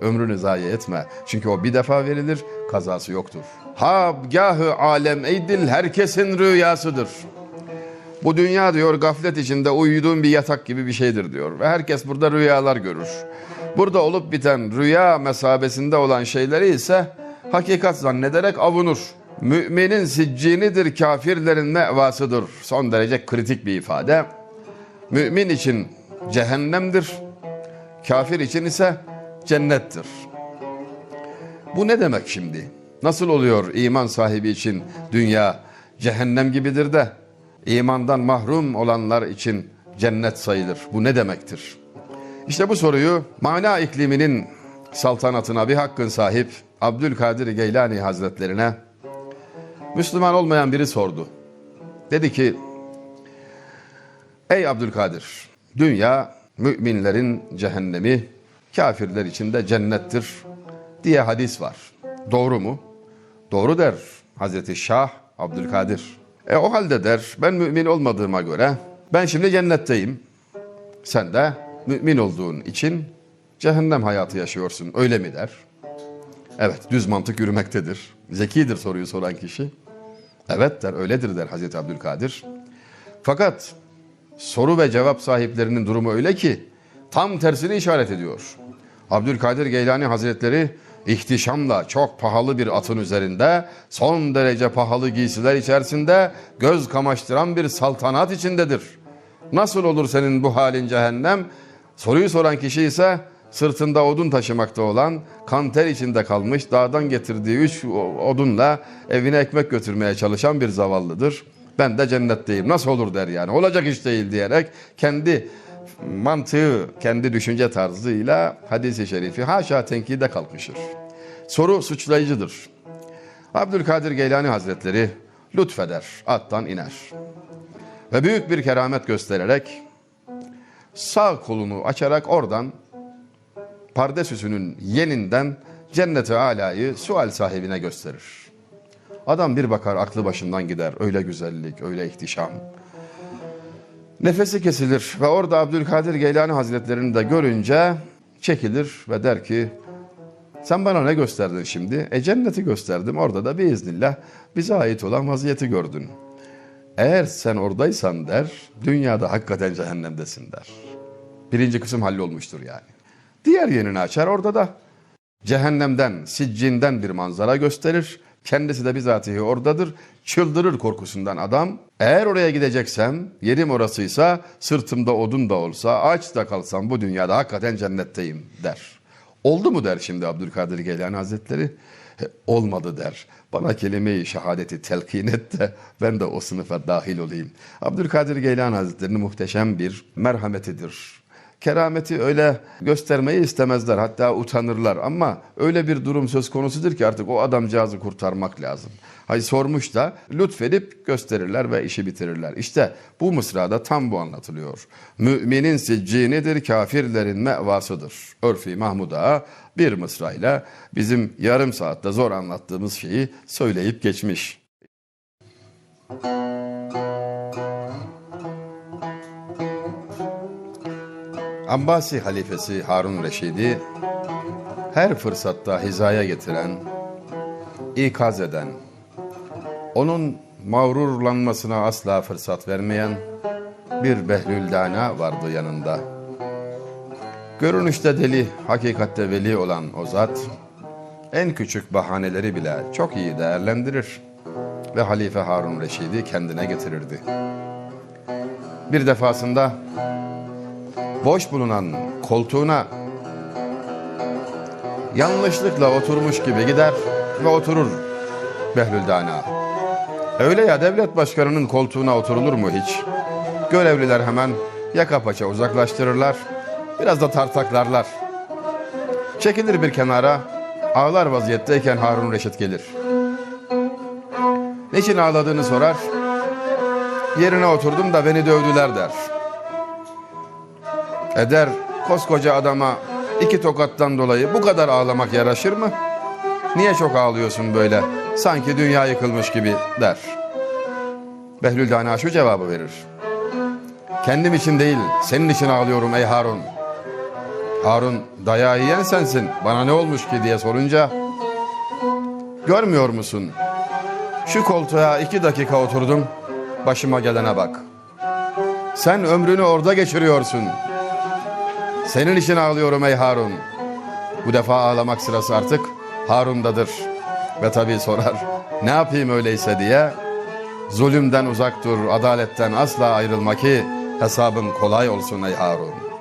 Ömrünü zayi etme. Çünkü o bir defa verilir, kazası yoktur. Habgahı alem ey dil herkesin rüyasıdır. Bu dünya diyor gaflet içinde uyuduğun bir yatak gibi bir şeydir diyor. Ve herkes burada rüyalar görür. Burada olup biten rüya mesabesinde olan şeyleri ise hakikat zannederek avunur. Müminin siccinidir, kafirlerin mevasıdır. Son derece kritik bir ifade. Mümin için cehennemdir, kafir için ise cennettir. Bu ne demek şimdi? Nasıl oluyor iman sahibi için dünya cehennem gibidir de imandan mahrum olanlar için cennet sayılır? Bu ne demektir? İşte bu soruyu mana ikliminin saltanatına bir hakkın sahip Abdülkadir Geylani Hazretlerine Müslüman olmayan biri sordu. Dedi ki Ey Abdülkadir dünya müminlerin cehennemi kafirler için de cennettir diye hadis var. Doğru mu? Doğru der Hazreti Şah Abdülkadir. E o halde der ben mümin olmadığıma göre ben şimdi cennetteyim. Sen de mümin olduğun için cehennem hayatı yaşıyorsun öyle mi der? Evet düz mantık yürümektedir. Zekidir soruyu soran kişi. Evet der öyledir der Hazreti Abdülkadir. Fakat soru ve cevap sahiplerinin durumu öyle ki tam tersini işaret ediyor. Abdülkadir Geylani Hazretleri ihtişamla çok pahalı bir atın üzerinde son derece pahalı giysiler içerisinde göz kamaştıran bir saltanat içindedir. Nasıl olur senin bu halin cehennem? Soruyu soran kişi ise sırtında odun taşımakta olan, kanter içinde kalmış, dağdan getirdiği üç odunla evine ekmek götürmeye çalışan bir zavallıdır. Ben de cennetteyim. Nasıl olur der yani. Olacak iş değil diyerek kendi mantığı, kendi düşünce tarzıyla hadisi şerifi haşa tenkide kalkmıştır. Soru suçlayıcıdır. Abdülkadir Geylani Hazretleri lütfeder, attan iner. Ve büyük bir keramet göstererek sağ kolunu açarak oradan pardesüsünün yeninden cenneti alayı sual sahibine gösterir. Adam bir bakar aklı başından gider. Öyle güzellik, öyle ihtişam. Nefesi kesilir ve orada Abdülkadir Geylani Hazretlerini de görünce çekilir ve der ki sen bana ne gösterdin şimdi? E cenneti gösterdim. Orada da biiznillah bize ait olan vaziyeti gördün. Eğer sen oradaysan der, dünyada hakikaten cehennemdesin der. Birinci kısım hallolmuştur yani. Diğer yenini açar orada da cehennemden, siccinden bir manzara gösterir. Kendisi de bizatihi oradadır. Çıldırır korkusundan adam. Eğer oraya gideceksem, yerim orasıysa, sırtımda odun da olsa, aç da kalsam bu dünyada hakikaten cennetteyim der. Oldu mu der şimdi Abdülkadir Geylani Hazretleri? "He, Olmadı der. Bana kelime-i şehadeti telkin et de ben de o sınıfa dahil olayım. Abdülkadir Geylani Hazretleri'nin muhteşem bir merhametidir. Kerameti öyle göstermeyi istemezler hatta utanırlar ama öyle bir durum söz konusudur ki artık o adamcağızı kurtarmak lazım. Hay sormuş da lütfedip gösterirler ve işi bitirirler. İşte bu mısrada tam bu anlatılıyor. Müminin siccinidir, kafirlerin mevasıdır. Örfi Mahmud'a bir mısrayla bizim yarım saatte zor anlattığımız şeyi söyleyip geçmiş. Abbasi halifesi Harun Reşid'i her fırsatta hizaya getiren, ikaz eden, onun mağrurlanmasına asla fırsat vermeyen bir Behlüldana vardı yanında. Görünüşte deli, hakikatte veli olan o zat, en küçük bahaneleri bile çok iyi değerlendirir ve Halife Harun Reşid'i kendine getirirdi. Bir defasında boş bulunan koltuğuna yanlışlıkla oturmuş gibi gider ve oturur Behlüldana. Öyle ya devlet başkanının koltuğuna oturulur mu hiç? Görevliler hemen yaka paça uzaklaştırırlar, biraz da tartaklarlar. Çekilir bir kenara, ağlar vaziyetteyken Harun Reşit gelir. Niçin ağladığını sorar, yerine oturdum da beni dövdüler der. Eder koskoca adama iki tokattan dolayı bu kadar ağlamak yaraşır mı? Niye çok ağlıyorsun böyle? Sanki dünya yıkılmış gibi der. Behlül Dana şu cevabı verir. Kendim için değil, senin için ağlıyorum ey Harun. Harun dayağı yiyen sensin bana ne olmuş ki diye sorunca görmüyor musun? Şu koltuğa iki dakika oturdum başıma gelene bak. Sen ömrünü orada geçiriyorsun. Senin için ağlıyorum ey Harun. Bu defa ağlamak sırası artık Harun'dadır. Ve tabii sorar ne yapayım öyleyse diye. Zulümden uzak dur, adaletten asla ayrılma ki hesabın kolay olsun ey Harun.